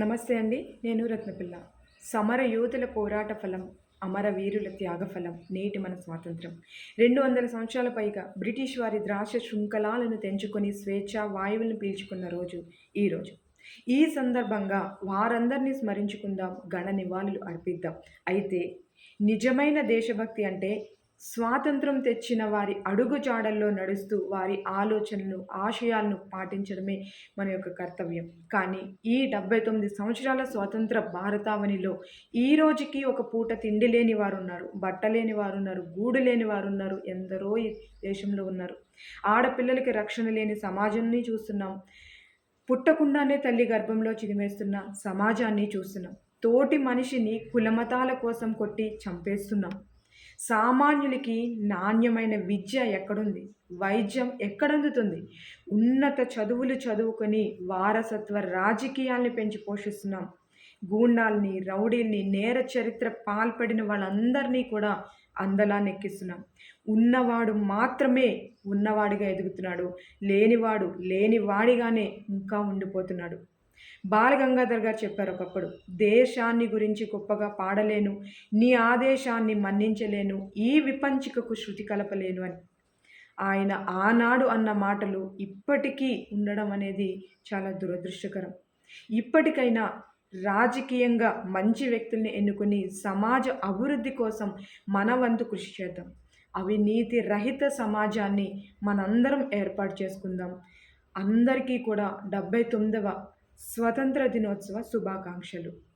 నమస్తే అండి నేను రత్నపిల్ల. సమర యోధుల పోరాట ఫలం అమర వీరుల త్యాగఫలం నేటి మన స్వాతంత్రం. రెండు వందల సంవత్సరాల పైగా బ్రిటిష్ వారి ద్రాక్ష శృంఖలాలను తెంచుకొని స్వేచ్ఛ వాయువులను పీల్చుకున్న రోజు ఈరోజు ఈ సందర్భంగా వారందరినీ స్మరించుకుందాం గణ నివాళులు అర్పిద్దాం. అయితే నిజమైన దేశభక్తి అంటే స్వాతంత్రం తెచ్చిన వారి అడుగుజాడల్లో నడుస్తూ వారి ఆలోచనలు ఆశయాలను పాటించడమే మన యొక్క కర్తవ్యం. కానీ ఈ డెబ్బై తొమ్మిది సంవత్సరాల స్వాతంత్ర భారతావనిలో ఈ రోజుకి ఒక పూట తిండి లేని వారు ఉన్నారు బట్ట లేని వారు ఉన్నారు గూడు లేని వారు ఉన్నారు ఎందరో ఈ దేశంలో ఉన్నారు. ఆడపిల్లలకి రక్షణ లేని సమాజాన్ని చూస్తున్నాం. పుట్టకుండానే తల్లి గర్భంలో చిదిమేస్తున్న సమాజాన్ని చూస్తున్నాం. తోటి మనిషిని కులమతాల కోసం కొట్టి చంపేస్తున్నాం. సామాన్యులకి నాణ్యమైన విద్య ఎక్కడుంది? వైద్యం ఎక్కడందుతుంది? ఉన్నత చదువులు చదువుకొని వారసత్వ రాజకీయాల్ని పెంచి పోషిస్తున్నాం. గూండాల్ని రౌడీల్ని నేర చరిత్ర పాల్పడిన వాళ్ళందరినీ కూడా అందలా నెక్కిస్తున్నాం ఉన్నవాడు మాత్రమే ఉన్నవాడిగా ఎదుగుతున్నాడు. లేనివాడు లేనివాడిగానే ఇంకా ఉండిపోతున్నాడు. బాలగంగాధర్ గారు చెప్పారు ఒకప్పుడు దేశాన్ని గురించి గొప్పగా పాడలేను నీ ఆదేశాన్ని మన్నించలేను ఈ విపంచికకు శృతి కలపలేను అని. ఆయన ఆనాడు అన్న మాటలు ఇప్పటికీ ఉండడం అనేది చాలా దురదృష్టకరం. ఇప్పటికైనా రాజకీయంగా మంచి వ్యక్తుల్ని ఎన్నుకొని సమాజ అభివృద్ధి కోసం మన వంతు కృషి చేద్దాం. అవినీతి రహిత సమాజాన్ని మనందరం ఏర్పాటు చేసుకుందాం. అందరికీ కూడా డెబ్బై తొమ్మిదవ స్వతంత్ర దినోత్సవ శుభాకాంక్షలు.